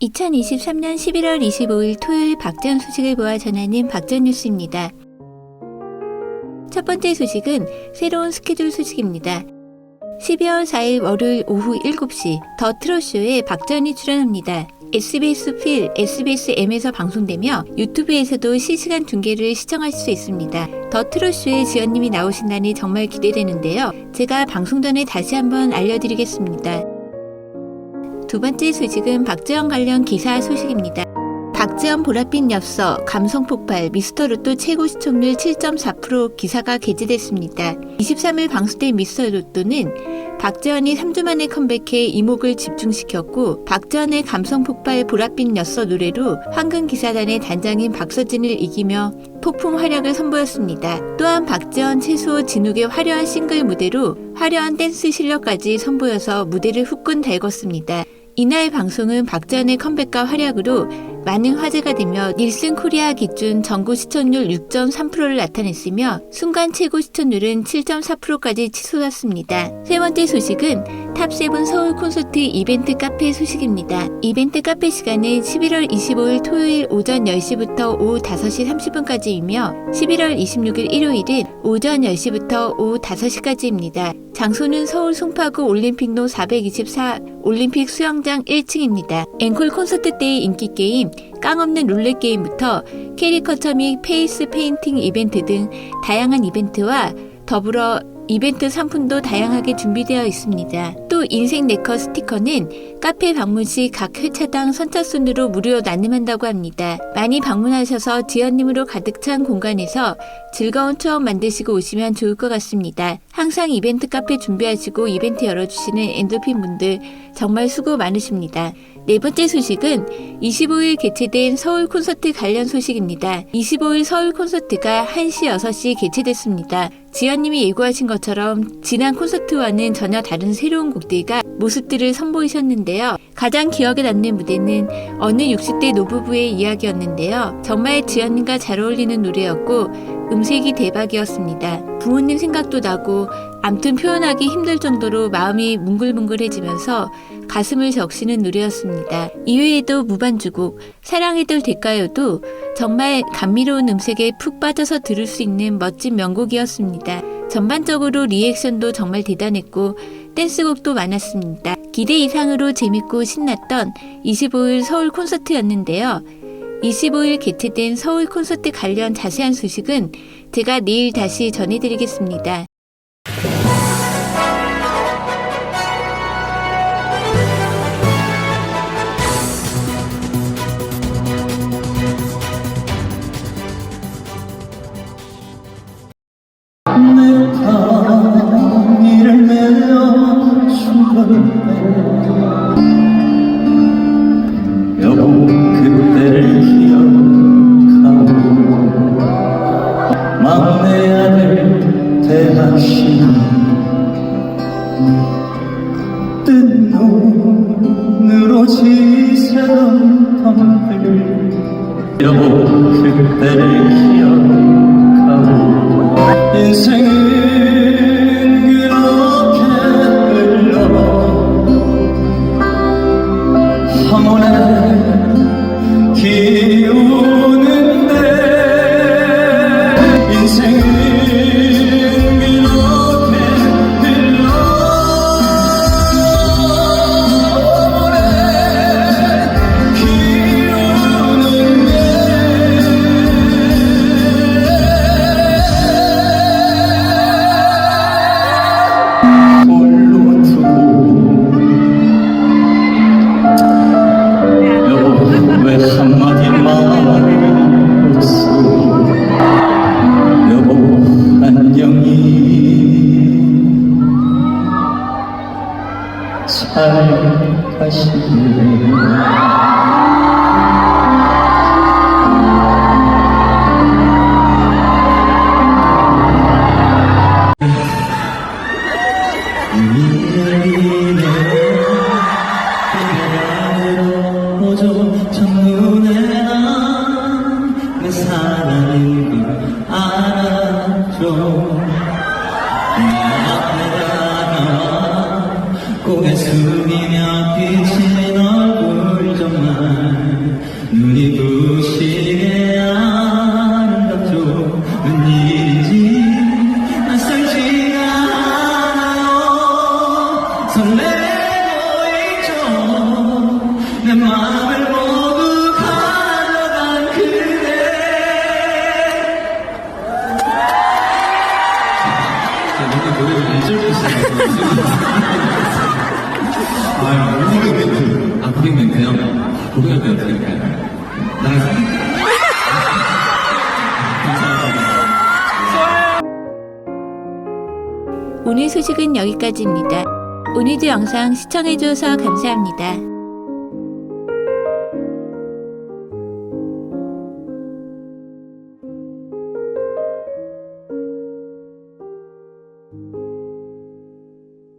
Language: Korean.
2023년 11월 25일 토요일 박전 소식을 모아 전하는 박전 뉴스입니다. 첫 번째 소식은 새로운 스케줄 소식입니다. 12월 4일 월요일 오후 7시 더 트롯쇼에 박전이 출연합니다. SBS 필, SBS M에서 방송되며 유튜브에서도 실시간 중계를 시청할 수 있습니다. 더 트롯쇼에 지연님이 나오신다니 정말 기대되는데요. 제가 방송 전에 다시 한번 알려드리겠습니다. 두 번째 소식은 박지원 관련 기사 소식입니다. 박지원 보랏빛 엽서 감성 폭발 미스터 로또 최고 시청률 7.4% 기사가 게재됐습니다. 23일 방송된 미스터 로또는 박지원이 3주 만에 컴백해 이목을 집중시켰고 박지원의 감성 폭발 보랏빛 엽서 노래로 황금 기사단의 단장인 박서진을 이기며 폭풍 활약을 선보였습니다. 또한 박지원, 최수호, 진욱의 화려한 싱글 무대로 화려한 댄스 실력까지 선보여서 무대를 후끈 달궜습니다. 이날 방송은 박지원의 컴백과 활약으로 많은 화제가 되며 닐슨 코리아 기준 전국 시청률 6.3%를 나타냈으며 순간 최고 시청률은 7.4%까지 치솟았습니다. 세 번째 소식은 탑세븐 서울 콘서트 이벤트 카페 소식입니다. 이벤트 카페 시간은 11월 25일 토요일 오전 10시부터 오후 5시 30분까지이며 11월 26일 일요일은 오전 10시부터 오후 5시까지입니다. 장소는 서울 송파구 올림픽로 424 올림픽 수영장 1층입니다. 앵콜 콘서트 때의 인기 게임 깡없는 룰렛 게임부터 캐리커처 및 페이스 페인팅 이벤트 등 다양한 이벤트와 더불어 이벤트 상품도 다양하게 준비되어 있습니다. 또 인생 네커 스티커는 카페 방문 시 각 회차당 선착순으로 무료 나눔한다고 합니다. 많이 방문하셔서 지연님으로 가득 찬 공간에서 즐거운 추억 만드시고 오시면 좋을 것 같습니다. 항상 이벤트 카페 준비하시고 이벤트 열어주시는 엔도핀 분들 정말 수고 많으십니다. 네 번째 소식은 25일 개최된 서울 콘서트 관련 소식입니다. 25일 서울 콘서트가 1시 6시 개최됐습니다. 지연님이 예고하신 것처럼 지난 콘서트와는 전혀 다른 새로운 곡들과 모습들을 선보이셨는데요. 가장 기억에 남는 무대는 어느 60대 노부부의 이야기였는데요. 정말 지연님과 잘 어울리는 노래였고 음색이 대박이었습니다. 부모님 생각도 나고 암튼 표현하기 힘들 정도로 마음이 뭉글뭉글해지면서 가슴을 적시는 노래였습니다. 이외에도 무반주곡 사랑해들 될까요도 정말 감미로운 음색에 푹 빠져서 들을 수 있는 멋진 명곡이었습니다. 전반적으로 리액션도 정말 대단했고 댄스곡도 많았습니다. 기대 이상으로 재밌고 신났던 25일 서울 콘서트였는데요. 25일 개최된 서울 콘서트 관련 자세한 소식은 제가 내일 다시 전해드리겠습니다. 여보 그때를 기억하고 인생은 잘 가시네 첫눈에 난내 사랑인 걸 알았죠 고개 숙이며 비친 얼굴 정말 눈이 부시게 아름답죠. 무슨 일인지 낯설지가 않아요. 설레고 있죠. 내 마음을 모두 가져간 그대. 자, 뭔가 노래를 잊을 것 같아요. 아, 고객 멘트. 아, 고객 멘트요? 아, 고객 멘트 어떻게 할까요? 오늘 소식은 여기까지입니다. 오늘도 영상 시청해주셔서 감사합니다.